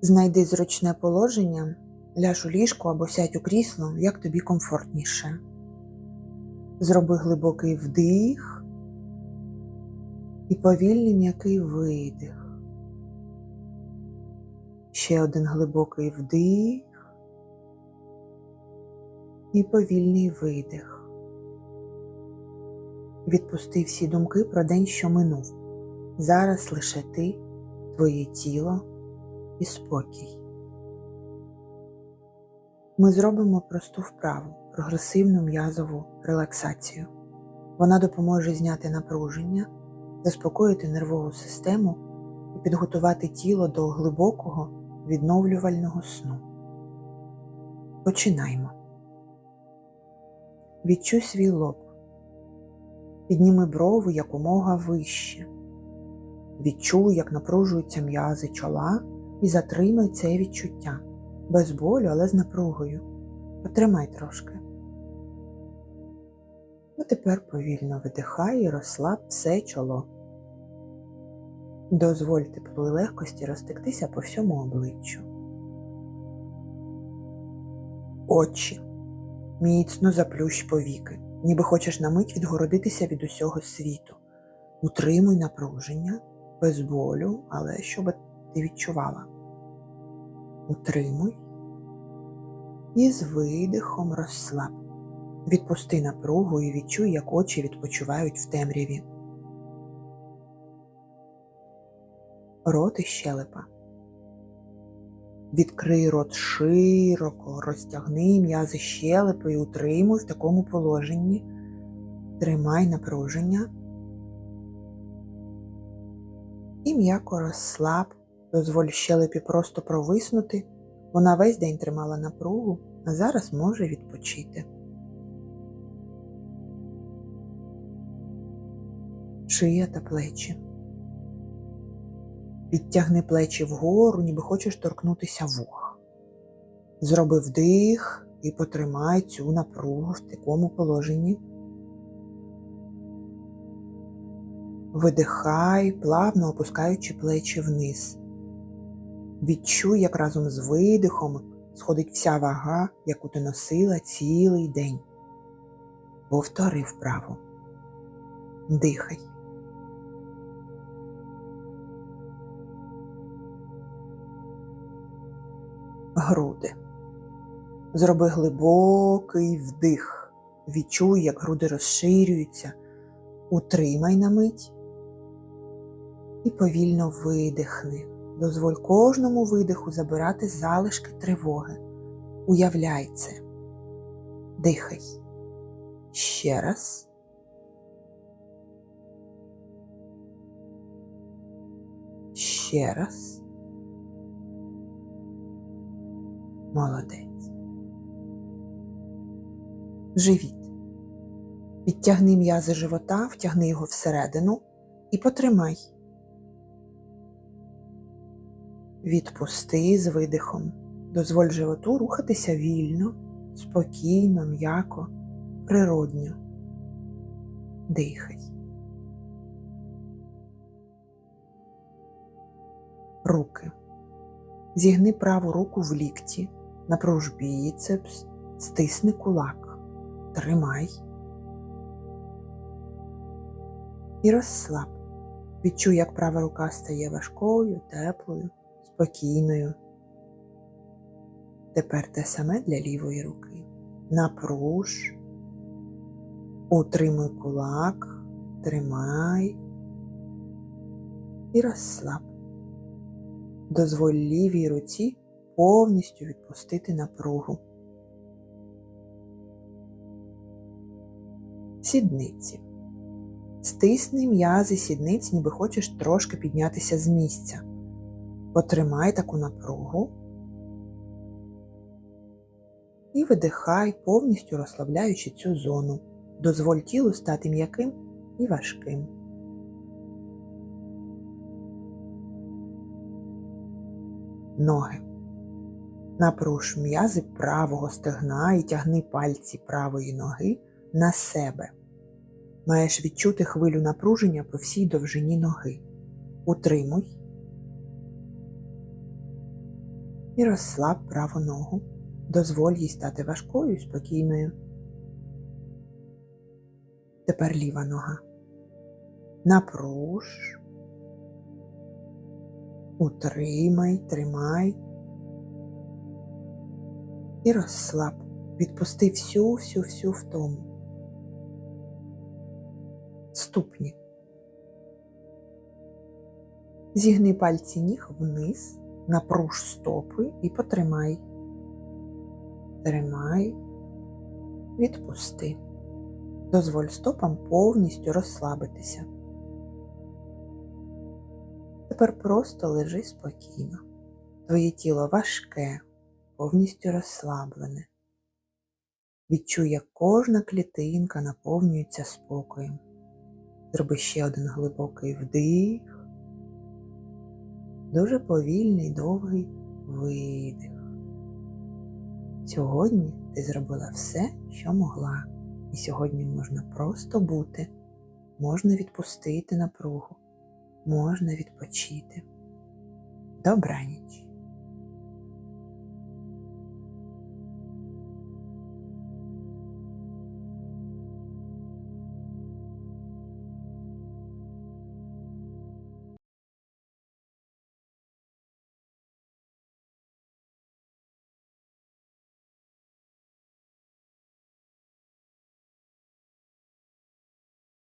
Знайди зручне положення, ляж у ліжку або сядь у крісло, як тобі комфортніше. Зроби глибокий вдих і повільний м'який видих. Ще один глибокий вдих і повільний видих. Відпусти всі думки про день, що минув. Зараз лише ти, твоє тіло і спокій. Ми зробимо просту вправу, прогресивну м'язову релаксацію. Вона допоможе зняти напруження, заспокоїти нервову систему і підготувати тіло до глибокого відновлювального сну. Починаємо. Відчуй свій лоб. Підніми брови якомога вище. Відчуй, як напружуються м'язи чола і затримай це відчуття. Без болю, але з напругою. Потримай трошки. А тепер повільно видихай і розслаб все чоло. Дозволь теплу і легкості розтектися по всьому обличчю. Очі. Міцно заплющ повіки, ніби хочеш на мить відгородитися від усього світу. Утримуй напруження, без болю, але щоб ти відчувала. Утримуй і з видихом розслаб. Відпусти напругу і відчуй, як очі відпочивають в темряві. Рот і щелепа. Відкрий рот широко, розтягни м'язи щелепи і утримуй в такому положенні. Тримай напруження. І м'яко розслаб, дозволь щелепі просто провиснути. Вона весь день тримала напругу, а зараз може відпочити. Шия та плечі. Підтягни плечі вгору, ніби хочеш торкнутися вух. Зроби вдих і потримай цю напругу в такому положенні. Видихай, плавно опускаючи плечі вниз. Відчуй, як разом з видихом сходить вся вага, яку ти носила цілий день. Повтори вправо. Дихай. Груди. Зроби глибокий вдих. Відчуй, як груди розширюються. Утримай на мить і повільно видихни. Дозволь кожному видиху забирати залишки тривоги. Уявляй це. Дихай. Ще раз. Ще раз. Молодець. Живіт. Підтягни м'язи живота, втягни його всередину і потримай. Відпусти з видихом. Дозволь животу рухатися вільно, спокійно, м'яко, природньо. Дихай. Руки. Зігни праву руку в лікті, напруж біцепс, стисни кулак. Тримай. І розслаб. Відчуй, як права рука стає важкою, теплою спокійною. Тепер те саме для лівої руки. Напруж, утримуй кулак, тримай і розслаб. Дозволь лівій руці повністю відпустити напругу. Сідниці. Стисни м'язи сідниць, ніби хочеш трошки піднятися з місця. Потримай таку напругу і видихай, повністю розслабляючи цю зону. Дозволь тілу стати м'яким і важким. Ноги. Напруж м'язи правого стегна і тягни пальці правої ноги на себе. Маєш відчути хвилю напруження по всій довжині ноги. Утримуй І розслаб праву ногу. Дозволь їй стати важкою і спокійною. Тепер ліва нога. Напруж. Утримай, тримай. І розслаб. Відпусти всю, всю, всю втому. Ступні. Зігни пальці ніг вниз, напруж стопи і потримай. Тримай, відпусти. Дозволь стопам повністю розслабитися. Тепер просто лежи спокійно. Твоє тіло важке, повністю розслаблене. Відчуй, як кожна клітинка наповнюється спокоєм. Зроби ще один глибокий вдих, дуже повільний, довгий видих. Сьогодні ти зробила все, що могла, і сьогодні можна просто бути, можна відпустити напругу, можна відпочити. Добраніч!